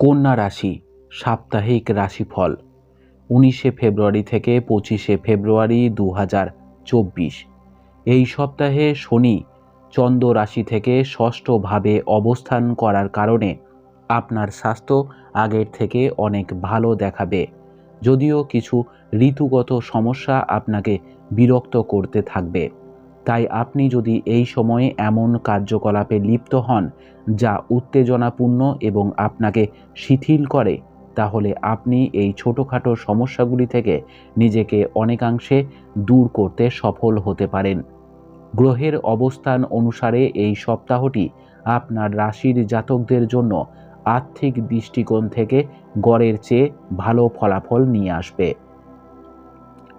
কন্যা রাশি, সাপ্তাহিক রাশিফল, উনিশে ফেব্রুয়ারি থেকে পঁচিশে ফেব্রুয়ারি দু হাজার চব্বিশ। এই সপ্তাহে শনি চন্দ্র রাশি থেকে ষষ্ঠভাবে অবস্থান করার কারণে আপনার স্বাস্থ্য আগের থেকে অনেক ভালো দেখাবে। যদিও কিছু ঋতুগত সমস্যা আপনাকে বিরক্ত করতে থাকবে। তাই আপনি যদি এই সময়ে এমন কার্যকলাপে লিপ্ত হন যা উত্তেজনাপূর্ণ এবং আপনাকে শিথিল করে, তাহলে আপনি এই ছোটোখাটো সমস্যাগুলি থেকে নিজেকে অনেকাংশে দূর করতে সফল হতে পারেন। গ্রহের অবস্থান অনুসারে এই সপ্তাহটি আপনার রাশির জাতকদের জন্য আর্থিক দৃষ্টিকোণ থেকে গড়ের চেয়ে ভালো ফলাফল নিয়ে আসবে।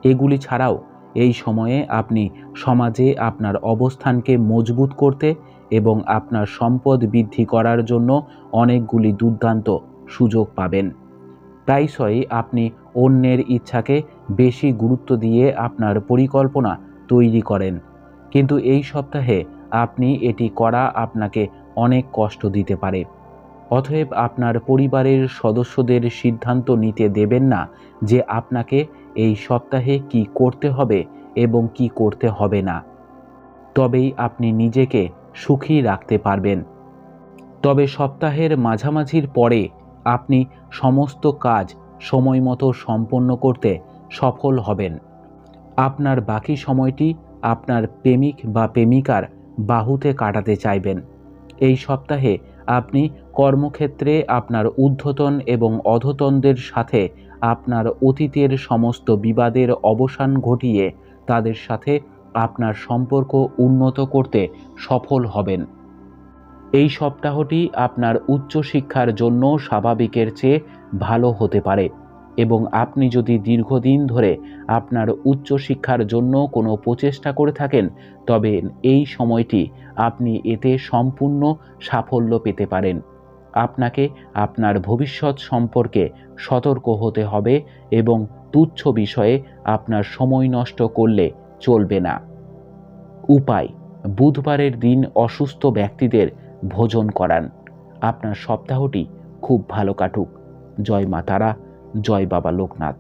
এগুলি ছাড়াও এই সময়ে আপনি সমাজে আপনার অবস্থানকে মজবুত করতে এবং আপনার সম্পদ বৃদ্ধি করার জন্য অনেকগুলি দুর্দান্ত সুযোগ পাবেন। প্রায়শই আপনি অন্যের ইচ্ছাকে বেশি গুরুত্ব দিয়ে আপনার পরিকল্পনা তৈরি করেন। কিন্তু এই সপ্তাহে আপনি এটি করা আপনাকে অনেক কষ্ট দিতে পারে। অতএব আপনার পরিবারের সদস্যদের সিদ্ধান্ত নিতে দেবেন না যে আপনাকে এই সপ্তাহে কি করতে হবে এবং কি করতে হবে না। তবেই আপনি নিজেকে সুখী রাখতে পারবেন। তবে সপ্তাহের মাঝামাঝির পরে আপনি সমস্ত কাজ সময় মতো সম্পন্ন করতে সফল হবেন। আপনার বাকি সময়টি আপনার প্রেমিক বা প্রেমিকার বাহুতে কাটাতে চাইবেন। এই সপ্তাহে আপনি কর্মক্ষেত্রে আপনার ঊর্ধ্বতন এবং অধতনদের সাথে আপনার অতীতের সমস্ত বিবাদের অবসান ঘটিয়ে তাদের সাথে আপনার সম্পর্ক উন্নত করতে সফল হবেন। এই সপ্তাহটি আপনার উচ্চশিক্ষার জন্য স্বাভাবিকের চেয়ে ভালো হতে পারে। এবং আপনি যদি দীর্ঘদিন ধরে আপনার উচ্চশিক্ষার জন্য কোনো প্রচেষ্টা করে থাকেন, তবে এই সময়টি আপনি এতে সম্পূর্ণ সাফল্য পেতে পারেন। আপনাকে আপনার ভবিষ্যৎ সম্পর্কে সতর্ক হতে হবে এবং তুচ্ছ বিষয়ে আপনার সময় নষ্ট করলে চলবে না। উপায়, বুধবারের দিন অসুস্থ ব্যক্তিদের ভোজন করান। আপনার সপ্তাহটি খুব ভালো কাটুক। জয় মা তারা। জয় বাবা লোকনাথ।